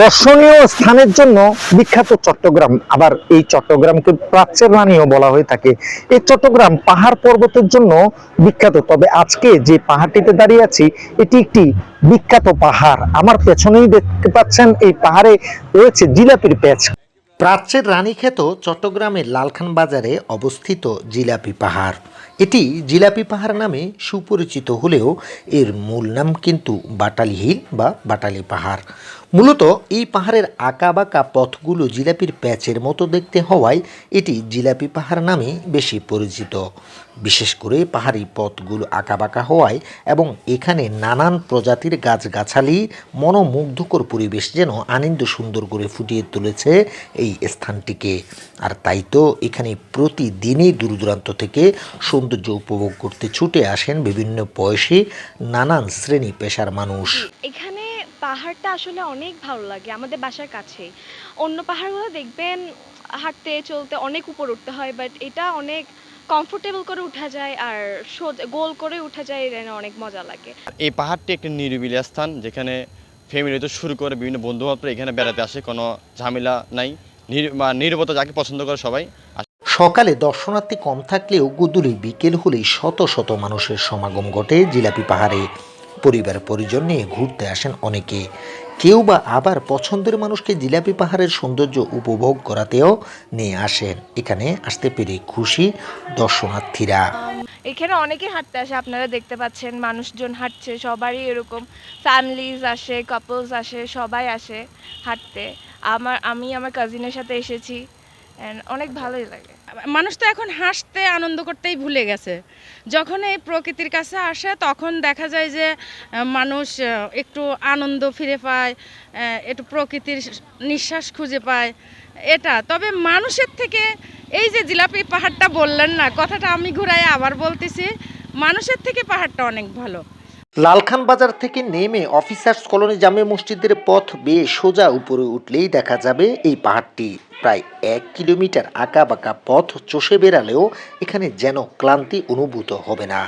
দর্শনীয় স্থানের জন্য বিখ্যাত চট্টগ্রাম। আবার এই চট্টগ্রামকে প্রাচ্যের রানীও বলা হয়ে থাকে। এই চট্টগ্রাম পাহাড় পর্বতের জন্য বিখ্যাত। তবে আজকে যে পাহাড়টিতে দাঁড়িয়ে আছি, এটি একটি বিখ্যাত পাহাড়। আমার পেছনেই দেখতে পাচ্ছেন এই পাহাড়ে রয়েছে জিলাপির প্যাচ। প্রাচ্যের রানীক্ষেত চট্টগ্রামের লালখান বাজারে অবস্থিত জিলাপি পাহাড়। এটি জিলাপি পাহাড় নামে সুপরিচিত হলেও এর মূল নাম কিন্তু বাটালি হিল বা বাটালি পাহাড়। মূলত এই পাহাড়ের আঁকা বাঁকা পথগুলো জিলাপির প্যাচের মতো দেখতে হওয়ায় এটি জিলাপি পাহাড় নামে বেশি পরিচিত। বিশেষ করে পাহাড়ি পথগুলো আঁকা বাঁকা হওয়ায় এবং এখানে নানান প্রজাতির গাছগাছালি, মনোমুগ্ধকর পরিবেশ যেন আনন্দ সুন্দর করে ফুটিয়ে তুলেছে এই স্থানটিকে। আর তাই তো এখানে প্রতিদিনই দূর দূরান্ত থেকে সৌন্দর্য উপভোগ করতে ছুটে আসেন বিভিন্ন বয়সী নানান শ্রেণি পেশার মানুষ। এখানে পাহাড়টা আসলে অনেক ভালো লাগে আমাদের বাসার কাছে। অন্য পাহাড়গুলো দেখবেন হাঁটতে, চলতে অনেক উপর উঠতে হয় বাট এটা অনেক কমফোর্টেবল করে উঠা যায় আর সোজা গোল করে উঠা যায় এটা অনেক মজা লাগে। এই পাহাড়টি একটি নিরিবিলি স্থান যেখানে ফ্যামিলি তো শুরু করে বিভিন্ন বন্ধু বান্ধব এখানে বেড়াতে আসে কোনো ঝামেলা নাই। নির- বা নিরবতা যাকে পছন্দ করে সবাই সকালে দর্শনার্থী কম থাকলেও গুদুলি বিকেল হলেই শত শত মানুষের সমাগম ঘটে জিলাপি পাহাড়ে। পরিবার পরিজন নিয়ে ঘুরতে আসেন অনেকে। কেউ বা আবার পছন্দের মানুষকে জিলাপি পাহাড়ের সৌন্দর্য উপভোগ করাতেও নিয়ে আসেন। এখানে আসতে পেরে খুশি দর্শনার্থীরা। এখানে অনেকে হাঁটতে আসে, আপনারা দেখতে পাচ্ছেন মানুষজন হাঁটছে, সবারই এরকম ফ্যামিলিজ আসে কাপলস আসে, সবাই আসে হাঁটতে। আমার, আমি আমার কাজিনের সাথে এসেছি, and অনেক ভালোই লাগে। মানুষ তো এখন হাসতে, আনন্দ করতেই ভুলে গেছে। যখন এই প্রকৃতির কাছে আসে, তখন দেখা যায় যে মানুষ একটু আনন্দ ফিরে পায় একটু প্রকৃতির নিঃশ্বাস খুঁজে পায়, এটা। তবে মানুষের থেকে এই যে জিলাপি পাহাড়টা বললেন না, কথাটা আমি ঘুরাই আবার বলতেছি, মানুষের থেকে পাহাড়টা অনেক ভালো। লালখান বাজার থেকে নেমে অফিসার্স কলোনি জামে মসজিদের পথ বেয়ে সোজা উপরে উঠলেই দেখা যাবে এই পাহাড়টি। প্রায় এক কিলোমিটার আঁকা বাঁকা পথ চষে বেড়ালেও এখানে যেন ক্লান্তি অনুভূত হবে না।